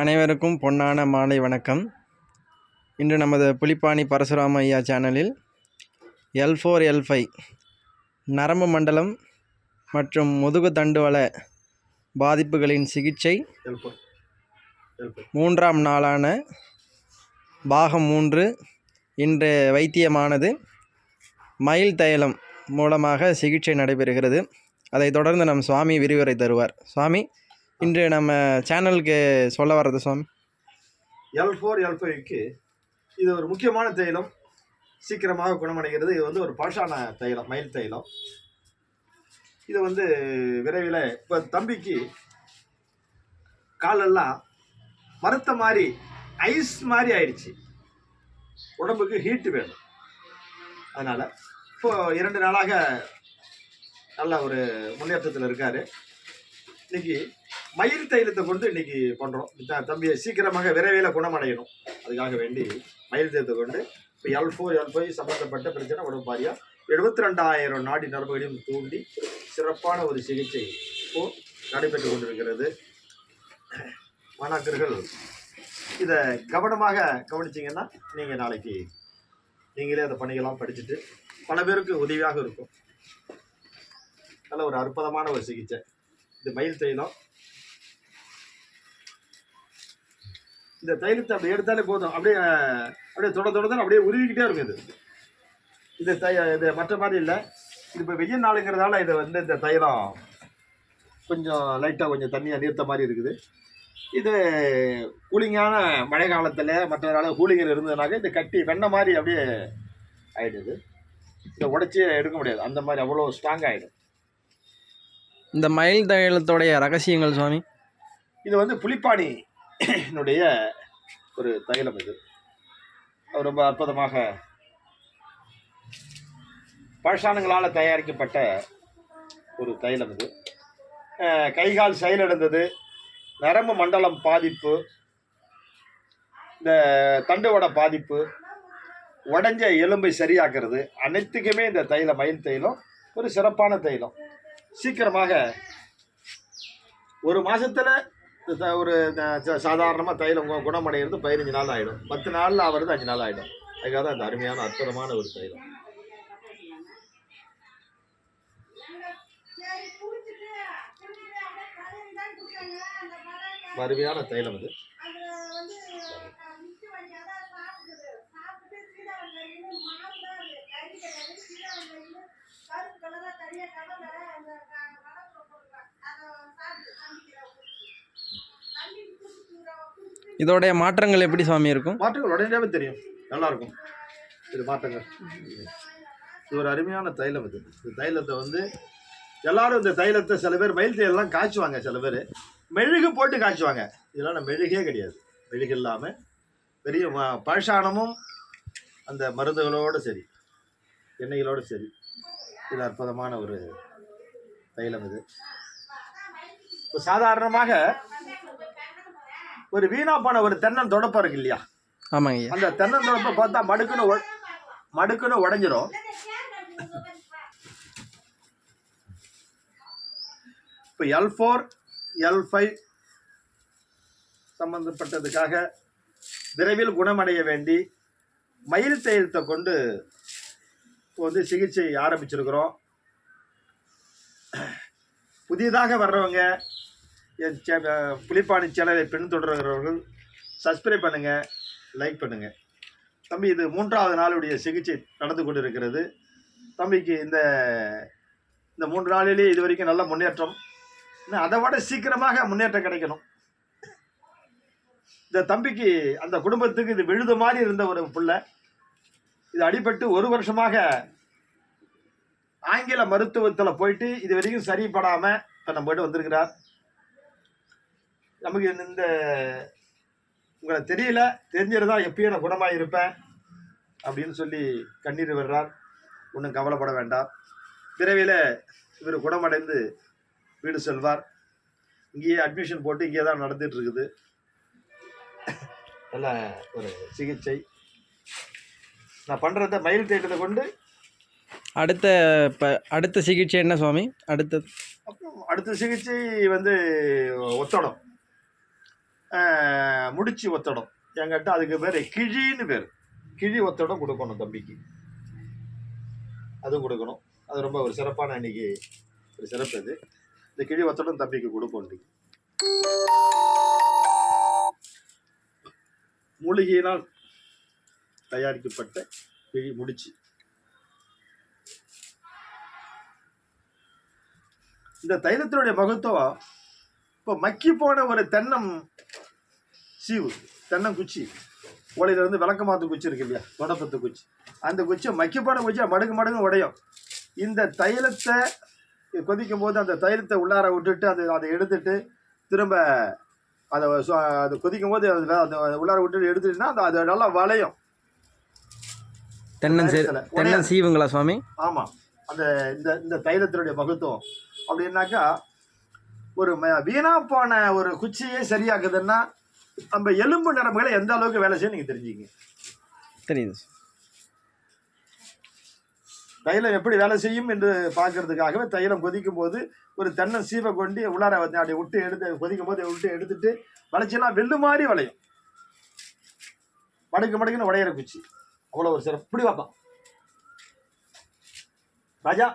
அனைவருக்கும் பொன்னான மாலை வணக்கம். இன்று நமது புலிப்பாணி பரசுராம ஐயா சேனலில் எல் ஃபோர் எல் ஃபைவ் நரம்பு மண்டலம் மற்றும் முதுகு தண்டுவள பாதிப்புகளின் சிகிச்சை மூன்றாம் நாளான பாகம் மூன்று. இன்று வைத்தியமானது மயில் தைலம் மூலமாக சிகிச்சை நடைபெறுகிறது. அதைத் தொடர்ந்து நம் சுவாமி விரிவுரை தருவார். சுவாமி இன்று நம்ம சேனலுக்கு சொல்ல வர்றது சுவாமி எல் ஃபோர் எல் ஃபைவ்க்கு இது ஒரு முக்கியமான தைலம். சீக்கிரமாக குணமடைகிறது. இது வந்து ஒரு பாஷான தைலம் மயில் தைலம். இது வந்து விரைவில் இப்போ தம்பிக்கு காலெல்லாம் மரத்த மாதிரி ஐஸ் மாதிரி ஆயிடுச்சு. உடம்புக்கு ஹீட்டு வேணும். அதனால் இப்போ இரண்டு நாளாக நல்ல ஒரு முன்னேற்றத்தில் இருக்கார். இன்னைக்கு மயில் தைலத்தை கொண்டு இன்னைக்கு பண்ணுறோம் தம்பியை சீக்கிரமாக விரைவில் குணமடையணும். அதுக்காக வேண்டி மயில் தைலத்தை கொண்டு இப்போ எல் ஃபோர் எல் ஃபைவ் சம்மந்தப்பட்ட பிரச்சனை உடம்பு பாரியா. எழுபத்தி ரெண்டாயிரம் நாடி நரம்புகளையும் தூண்டி சிறப்பான ஒரு சிகிச்சை இப்போ நடைபெற்று கொண்டிருக்கிறது. மாணாக்கர்கள் இதை கவனமாக கவனிச்சிங்கன்னா நீங்கள் நாளைக்கு நீங்களே அதை பணிகளாம் படிச்சுட்டு பல பேருக்கு உதவியாக இருக்கும். நல்ல ஒரு அற்புதமான ஒரு சிகிச்சை. இது மயில் தைலம். இந்த தைலத்தை அப்படி எடுத்தாலே போதும். அப்படியே அப்படியே தொட தொடர்ந்து அப்படியே உருவிக்கிட்டே இருக்கும் இது. இது தை இது மற்ற மாதிரி இல்லை. இது இப்போ வெயில் நாளுங்கிறதால இது வந்து இந்த தைலம் கொஞ்சம் லைட்டாக கொஞ்சம் தண்ணியாக நீர்த்த மாதிரி இருக்குது. இது கூலிங்கான மழை காலத்தில் மற்ற நாள் கூலிங்கில் இருந்ததுனாக்க இது கட்டி வெண்ணெய் மாதிரி அப்படியே ஆகிடுது இதை உடச்சி எடுக்க முடியாது. அந்த மாதிரி அவ்வளோ ஸ்ட்ராங் ஆகிடும் இந்த மயில் தைலத்தோடைய ரகசியங்கள் சுவாமி. இது வந்து புலிப்பாணினுடைய ஒரு தைலம் இது. அது ரொம்ப அற்புதமாக பழசானங்களால் தயாரிக்கப்பட்ட ஒரு தைலம் இது. கைகால் செயலிழந்தது நரம்பு மண்டலம் பாதிப்பு இந்த தண்டுவட பாதிப்பு உடஞ்ச எலும்பை சரியாக்குறது அனைத்துக்குமே இந்த தைலம் மயில் தைலம் ஒரு சிறப்பான தைலம். சீக்கிரமாக ஒரு மாதத்தில் த- ஒரு சாதாரணமாக தைலம் குணமடைகிறது பதினஞ்சு நாள் ஆகிடும் பத்து நாளில் ஆகிறது அஞ்சு நாள் ஆகிடும் அதுக்காக தான் இந்த அருமையான அற்புதமான ஒரு தைலம். அருமையான தைலம் அது. இதோடைய மாற்றங்கள் எப்படி சுவாமி இருக்கும்? மாற்றங்கள் உடனேவே தெரியும். நல்லா இருக்கும் இது மாற்றங்கள். இது ஒரு அருமையான தைலம் இது இந்த தைலத்தை வந்து எல்லாரும் இந்த தைலத்தை சில பேர் மயில் தைலம்லாம் காய்ச்சுவாங்க சில பேர். மெழுகு போட்டு காய்ச்சுவாங்க. இதெல்லாம் மெழுகே கிடையாது. மெழுகு இல்லாமல் பெரிய ம- பழசானமும் அந்த மருந்துகளோடு சரி எண்ணெய்களோடு சரி. இது அற்புதமான ஒரு தைலம் இது. இப்போ சாதாரணமாக ஒரு வீணா போன ஒரு தென்னன் தொடப்பம் இருக்கு இல்லையா? ஆமாங்க அந்த தென்னந்தோப்பை பார்த்தா மடுக்குன்னு மடுக்குன்னு உடஞ்சிரும். இப்போ எல் ஃபோர் எல் ஃபைவ் சம்பந்தப்பட்டதுக்காக விரைவில் குணமடைய வேண்டி மயில் தைலத்தை கொண்டு இப்போ வந்து சிகிச்சை ஆரம்பிச்சிருக்கிறோம். புதிதாக வர்றவங்க புலிப்பாணி சேனலை பின்தொடர்கிறவர்கள் சப்ஸ்கிரைப் பண்ணுங்கள் லைக் பண்ணுங்க. தம்பி இது மூன்றாவது நாளுடைய சிகிச்சை நடந்து கொண்டிருக்கிறது. தம்பிக்கு இந்த இந்த மூன்று நாளிலேயே இது வரைக்கும் நல்ல முன்னேற்றம். இன்னும் அதை விட சீக்கிரமாக முன்னேற்றம் கிடைக்கணும். இந்த தம்பிக்கு அந்த குடும்பத்துக்கு இது விழுது மாதிரி இருந்த ஒரு பிள்ளை. இது அடிபட்டு ஒரு வருஷமாக ஆங்கில மருத்துவத்தில் போயிட்டு இது வரைக்கும் சரிப்படாமல் இப்போ நம்ம போய்ட்டு வந்திருக்கிறார். நமக்கு இந்த உங்களை தெரியல தெரிஞ்சிருந்தா எப்பயும் நான் குணமாக இருப்பேன் அப்படின்னு சொல்லி கண்ணீர் விடுறார். ஒன்றும் கவலைப்பட வேண்டாம். விரைவில் இவர் குணமடைந்து வீடு செல்வார். இங்கேயே அட்மிஷன் போட்டு இங்கே தான் நடந்துட்டு இருக்குது நல்ல ஒரு சிகிச்சை. நான் பண்ணுறத மயில் தேட்டத்தை கொண்டு அடுத்த இப்போ அடுத்த சிகிச்சை என்ன சுவாமி? அடுத்த அப்புறம் அடுத்த சிகிச்சை வந்து ஒத்தடம். முடிச்சு ஒத்தடம். என்கிட்ட அதுக்கு பேர் கிழின்னு பேர். கிழி ஒத்தடம் கொடுக்கணும் தம்பிக்கு. அதுவும் கொடுக்கணும். அது ரொம்ப ஒரு சிறப்பான இன்னைக்கு ஒரு சிறப்பு இது இந்த கிழி ஒத்தடம் தம்பிக்கு கொடுப்போம் இன்னைக்கு மூலிகையினால் தயாரிக்கப்பட்ட கிழி முடிச்சு. இந்த தைலத்தினுடைய மகத்துவம் இப்போ மக்கி போன ஒரு தென்னம் சீவு தென்னங்குச்சி. ஓலையில இருந்து விளக்கமாத்து குச்சி இருக்கு இல்லையா? தொடப்பத்து குச்சி. அந்த குச்சி மக்கி போன குச்சி மடங்கு மடங்கு உடையும். இந்த தைலத்தை கொதிக்கும் போது அந்த தைலத்தை உள்ளார விட்டுட்டு அது அதை எடுத்துட்டு திரும்ப அதை அது கொதிக்கும் போது அது அந்த உள்ளார விட்டுட்டு எடுத்துட்டுனா அந்த அது நல்லா வளையும். தென்னன். தென்னன் சீவுங்களா சுவாமி? ஆமாம் அந்த இந்த இந்த தைலத்தினுடைய மகத்துவம். அப்படின்னாக்கா ஒரு வீணா போன ஒரு குச்சியே சரியாக்குதுன்னா நம்ம எலும்பு நரம்புகளை எந்த அளவுக்கு வேலை செய்யும் நீங்கள் தெரிஞ்சுங்க தெரியுது. தைலம் எப்படி வேலை செய்யும் என்று பார்க்கறதுக்காகவே தைலம் கொதிக்கும் போது ஒரு தென்னை சீவை கொண்டு உள்ளார வந்து அப்படியே விட்டு எடுத்து கொதிக்கும் போது விட்டு எடுத்துட்டு வளைச்செல்லாம் வெள்ளு மாதிரி வளையும். மடக்கு மடக்குன்னு உடையிற குச்சி. அவ்வளோ ஒரு சிறப்பு. இப்படி வைப்பான் ராஜா